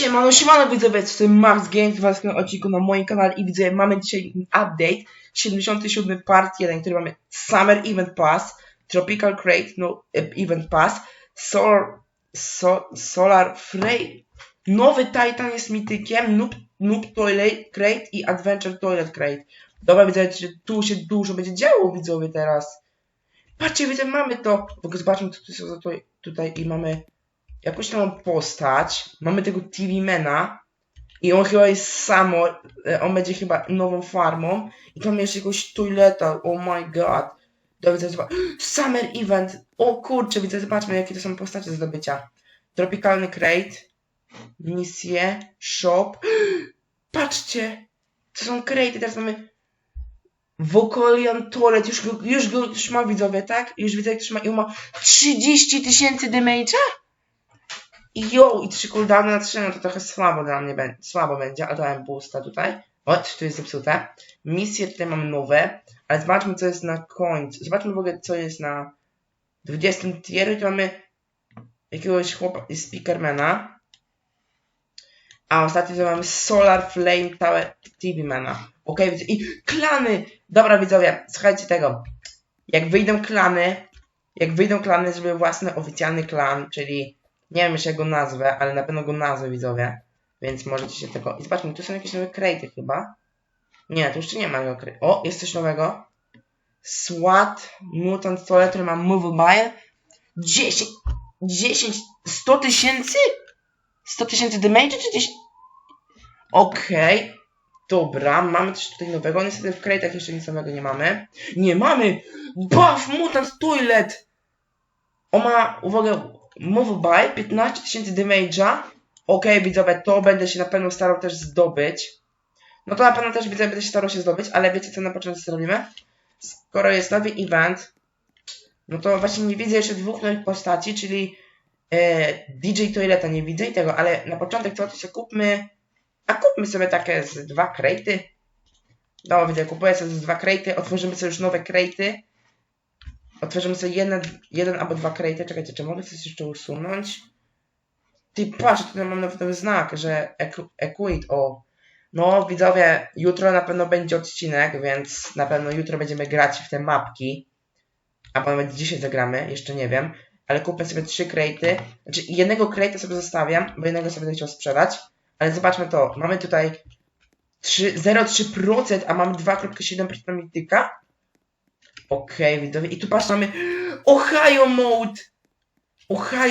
Siemano, siemano widzowie, to jest Max Games w następnym odcinku na moim kanale i widzowie, mamy dzisiaj update 77 part 1, który mamy Summer Event Pass, Tropical Crate, no e, Event Pass, Solar, so, Solar Freight, nowy Titan jest mitykiem, Noob, Noob Toilet Crate i Adventure Toilet Crate. Dobra widzowie, że tu się dużo będzie działo widzowie teraz. Patrzcie widzowie, mamy to, w ogóle zobaczmy co tu jest tutaj i mamy jakąś tam postać. Mamy tego TV-mana. I on chyba jest samo. e, On będzie chyba nową farmą. I tam jest jakiegoś toileta. Oh my god. Widzę, zobacz. Summer Event. O kurczę, widzę, zobaczmy jakie to są postacie do zdobycia. Tropikalny Crate. Misje. Shop. Patrzcie. To są crate. Teraz mamy Vocalion Toilet. Już go, już go już ma widzowie, tak? Już widzę, jak już ma. I on ma 30 tysięcy damage'a? I yo, i trzy cooldowny na trzy, no to trochę słabo dla mnie będzie, słabo będzie, ale dałem boosta tutaj. O, tu jest zepsute. Misje tutaj mamy nowe, ale zobaczmy co jest na końcu. Zobaczmy w ogóle co jest na 20 tieru. Tu mamy jakiegoś chłopa, speakermana. A ostatnio to mamy Solar Flame Tower TV Mana. Okej, widzę. I klany! Dobra widzowie, słuchajcie tego. Jak wyjdą klany, jak wyjdą klany, zrobię własny oficjalny klan, czyli nie wiem jeszcze jak go nazwę, ale na pewno go nazwę widzowie. Więc możecie się tego... I zobaczmy, tu są jakieś nowe crate'y chyba. Nie, tu jeszcze nie ma nowego crate. O, jest coś nowego. SWAT Mutant Toilet, który ma Movable 10... 10... 100 tysięcy? 100 tysięcy damage czy 10... Okej. Dobra, mamy coś tutaj nowego. Niestety w crate'ach jeszcze nic nowego nie mamy. Nie mamy! Buff Mutant Toilet! On ma, uwaga, Move by 15 tysięcy damage'a. Okej, widzowie, to będę się na pewno starał też zdobyć. No to na pewno też widzę, będę się starał się zdobyć, ale wiecie co na początku zrobimy? Skoro jest nowy event, no to właśnie nie widzę jeszcze dwóch nowych postaci, czyli e, DJ Toileta nie widzę i tego, ale na początek to się kupmy, a kupmy sobie takie z dwa krejty. No widzę, kupuję sobie z dwa krejty, otworzymy sobie już nowe krejty. Otworzymy sobie jeden, jeden albo dwa krejty. Czekajcie, czy mogę coś jeszcze usunąć? Ty patrz, tutaj mam nowy, nowy znak, że equ- equate, o. No widzowie, jutro na pewno będzie odcinek, więc na pewno jutro będziemy grać w te mapki. A nawet dzisiaj zagramy, jeszcze nie wiem. Ale kupię sobie trzy krejty. Znaczy jednego krejta sobie zostawiam, bo jednego sobie będę chciał sprzedać. Ale zobaczmy to, mamy tutaj 3 0,3%, a mamy 2,7% mityka. Okej, widzowie. I tu patrz, mamy Ohio Mode! Ohio